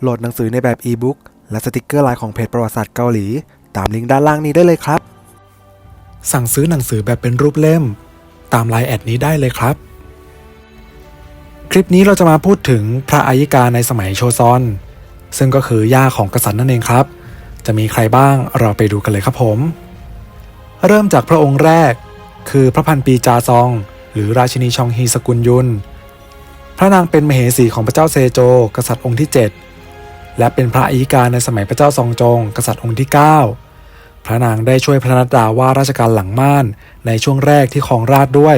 โหลดหนังสือในแบบอีบุ๊กและสติกเกอร์ลายของเพจประวัติศาสตร์เกาหลี ตามลิงก์ด้านล่างนี้ได้เลยครับ สั่งซื้อหนังสือแบบเป็นรูปเล่ม ตามไลน์แอดนี้ได้เลยครับ คลิปนี้เราจะมาพูดถึงพระอายิกาในสมัยโชซอน ซึ่งก็คือย่าของกษัตริย์นั่นเองครับ จะมีใครบ้างเราไปดูกันเลยครับผม เริ่มจากพระองค์แรก คือพระพันปีจาซอง หรือราชินีชองฮีสกุลยุน พระนางเป็นมเหสีของพระเจ้าเซโจ กษัตริย์องค์ที่ 7 และเป็นพระอายิกาในสมัยพระเจ้าซองจง กษัตริย์องค์ที่ 9 พระนางได้ช่วยพระนัดดาว่าราชการหลังม่านในช่วงแรกที่ครองราชด้วย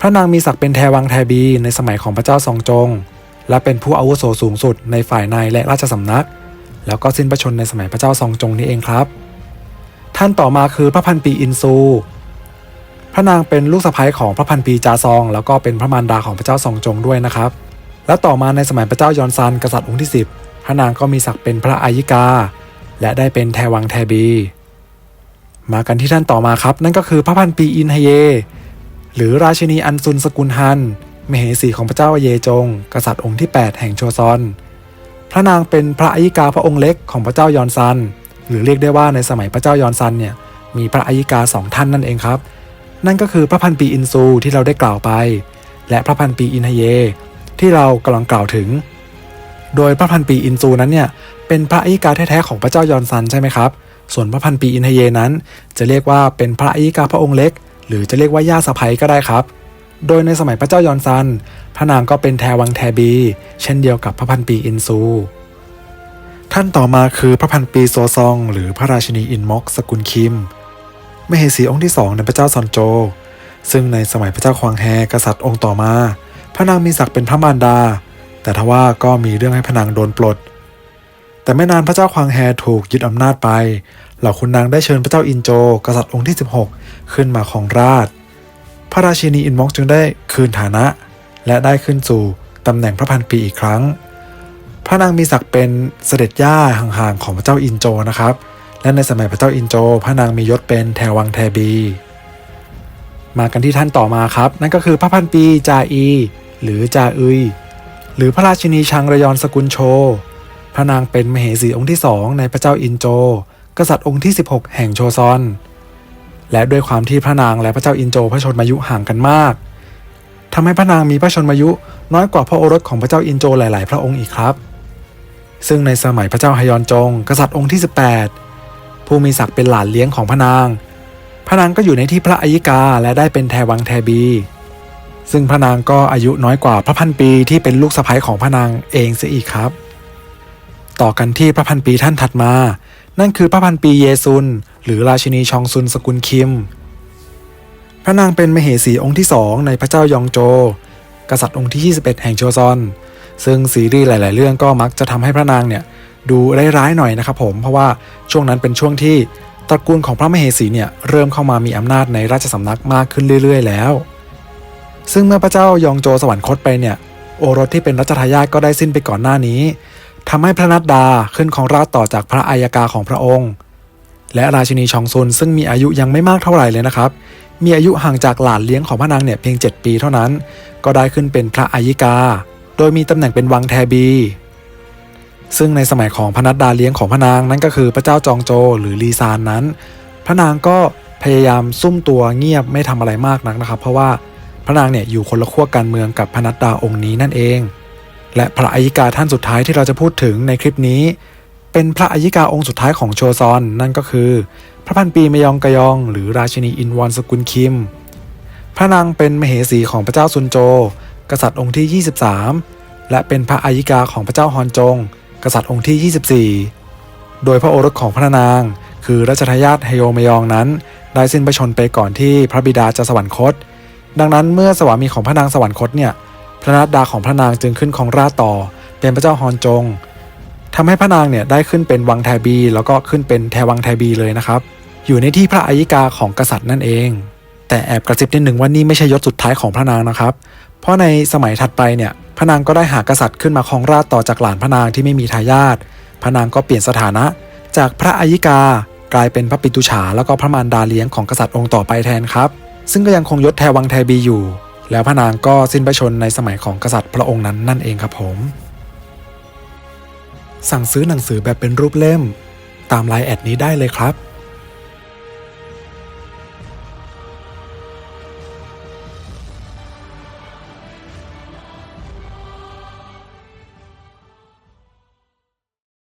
พระนางมีศักดิ์เป็นแทวังแทบีในสมัยของพระเจ้าซองจง และเป็นผู้อาวุโสสูงสุดในฝ่ายในและราชสำนัก แล้วก็สิ้นพระชนในสมัยพระเจ้าซองจงนี่เองครับ ท่านต่อมาคือพระพันปีอินซูพระนางเป็นลูกสะใภ้ของพระพันปีจาซอง แล้วก็เป็นพระมารดาของพระเจ้าซองจงด้วยนะครับ และต่อมาในสมัยพระเจ้ายอนซันกษัตริย์องค์ที่ 10 พระนางก็มีศักดิ์เป็นพระอายิกา และได้เป็นแทวังแทบี มากันที่ท่านต่อมาครับ นั่นก็คือพระพันปีอินฮเย หรือราชินีอันซุนสกุลฮันมเหสีของพระเจ้าเยจง กษัตริย์องค์ที่ 8 แห่งโชซอน พระนางเป็นพระอายิกาพระองค์เล็กของพระเจ้ายอนซัน หรือเรียกได้ว่าในสมัยพระเจ้ายอนซันเนี่ยมีพระอายิกาสองท่านนั่นเองครับ นั่นก็คือพระพันปีอินซูที่เราได้กล่าวไป และพระพันปีอินฮเย ที่เรากำลังกล่าวถึง โดยพระพันปีอินซูนั้นเนี่ยเป็นพระอิกาแท้ๆของพระเจ้ายอนซันใช่ไหมครับ ส่วนพระพันปีอินฮเยนั้น จะเรียกว่าเป็นพระอิกาพระองค์เล็ก หรือจะเรียกว่าย่าสะใภ้ก็ได้ครับ โดยในสมัยพระเจ้ายอนซัน พระนางก็เป็นแทวังแทบี เช่นเดียวกับพระพันปีอินซู ท่านต่อมาคือพระพันปีโซซอง หรือพระราชินีอินมอกสกุลคิมมเหสีองค์ที่สองในพระเจ้าซอนโจ ซึ่งในสมัยพระเจ้าควางแฮกษัตริย์องค์ต่อมา พระนางมีศักดิ์เป็นพระมารดา แต่ทว่าก็มีเรื่องให้พระนางโดนปลด แต่ไม่นานพระเจ้าควางแฮถูกยึดอำนาจไป เหล่าคุณนางได้เชิญพระเจ้าอินโจ กษัตริย์องค์ที่ 16 ขึ้นมาของราช พระราชินีอินม็อกจึงได้คืนฐานะ และได้ขึ้นสู่ตำแหน่งพระพันปีอีกครั้ง พระนางมีศักดิ์เป็นเสด็จย่าห่างๆของพระเจ้าอินโจนะครับ และในสมัยพระเจ้าอินโจ พระนางมียศเป็นแทวังแทบีมากันที่ท่านต่อมาครับ นั่นก็คือพระพันปีจาอี หรือจาอุยหรือพระราชินีชังระยอนสกุลโช พระนางเป็นมเหสีองค์ที่สองในพระเจ้าอินโจ กษัตริย์องค์ที่ 16 แห่งโชซอน และด้วยความที่พระนางและพระเจ้าอินโจพระชนมายุห่างกันมากทำให้พระนางมีพระชนมายุน้อยกว่าพระโอรสของพระเจ้าอินโจหลาย ๆ พระองค์อีกครับ ซึ่งในสมัยพระเจ้าฮยอนจง กษัตริย์องค์ที่ 18 ผู้มีศักดิ์เป็นหลานเลี้ยงของพระนาง พระนางก็อยู่ในที่พระอายิกาและได้เป็นแทวังแทบี ซึ่งพระนางก็อายุน้อยกว่าพระพันปีที่เป็นลูกสะใภ้ของพระนางเองเสียอีกครับ ต่อกันที่พระพันปีท่านถัดมา นั่นคือพระพันปีเยซุน หรือราชินีชองซุนสกุลคิม พระนางเป็นมเหสีองค์ที่สองในพระเจ้ายองโจ กษัตริย์องค์ที่ 21 แห่งโชซอน ซึ่งซีรีส์หลาย ๆ เรื่องก็มักจะทำให้พระนางเนี่ยดูร้ายๆหน่อยนะครับผมเพราะว่าช่วงนั้นเป็นช่วงที่ตระกูลของพระมเหสีเนี่ยเริ่มเข้ามามีอำนาจในราชสำนักมากขึ้นเรื่อย ๆ แล้ว ซึ่งเมื่อพระเจ้ายองโจสวรรคตไปเนี่ย โอรสที่เป็นรัชทายาทก็ได้สิ้นไปก่อนหน้านี้ทำให้พระนัดดาขึ้นของราชต่อจากพระอายกาของพระองค์ และราชินีชองซุนซึ่งมีอายุยังไม่มากเท่าไหร่เลยนะครับ มีอายุห่างจากหลานเลี้ยงของพระนางเนี่ยเพียง 7 ปีเท่านั้น ก็ได้ขึ้นเป็นพระอายิกา โดยมีตำแหน่งเป็นวังแทบี ซึ่งในสมัยของพระนัดดาเลี้ยงของพระนางนั่นก็คือพระเจ้าจองโจหรือลีซานนั้น พระนางก็พยายามซุ่มตัวเงียบไม่ทำอะไรมากนักนะครับ เพราะว่า พระนางเนี่ยอยู่คนละขั้วการเมืองกับพนัดดาองค์นี้นั่นเอง และพระอายิกาท่านสุดท้ายที่เราจะพูดถึงในคลิปนี้ เป็นพระอายิกาองค์สุดท้ายของโชซอน นั่นก็คือ พระพันปีมยองกยอง หรือราชินีอินวอนสกุลคิม พระนางเป็นมเหสีของพระเจ้าซุนโจ กษัตริย์องค์ที่ 23 และเป็นพระอายิกาของพระเจ้าฮอนจง กษัตริย์องค์ที่ 24 โดยพระโอรสของพระนาง คือรัชทายาทเฮโยมยองนั้นได้สิ้นพระชนม์ไปก่อนที่พระบิดาจะสวรรคต ดังนั้นเมื่อสวามีของพระนางสวรรคตเนี่ยพระนัดดาของพระนางจึงขึ้นของราชต่อ เป็นพระเจ้าฮอนจงทำให้พระนางเนี่ยได้ขึ้นเป็นวังแทบี แล้วก็ขึ้นเป็นแทวังแทบีเลยนะครับ อยู่ในที่พระอายิกาของกษัตริย์นั่นเอง แต่แอบกระซิบนิดหนึ่งว่านี่ไม่ใช่ยศสุดท้ายของพระนางนะครับ เพราะในสมัยถัดไปเนี่ยพระนางก็ได้หากษัตริย์ขึ้นมาครองราชต่อจากหลานพระนางที่ไม่มีทายาทพระนางก็เปลี่ยนสถานะ จากพระอายิกากลายเป็นพระปิตุฉาแล้วก็พระมารดาเลี้ยงของกษัตริย์องค์ต่อไปแทนครับ ซึ่งก็ยังคงยศแทวังแทบีอยู่ แล้วพระนางก็สิ้นพระชนในสมัยของกษัตริย์พระองค์นั้นนั่นเองครับผม สั่งซื้อหนังสือแบบเป็นรูปเล่ม ตามไลน์แอดนี้ได้เลยครับ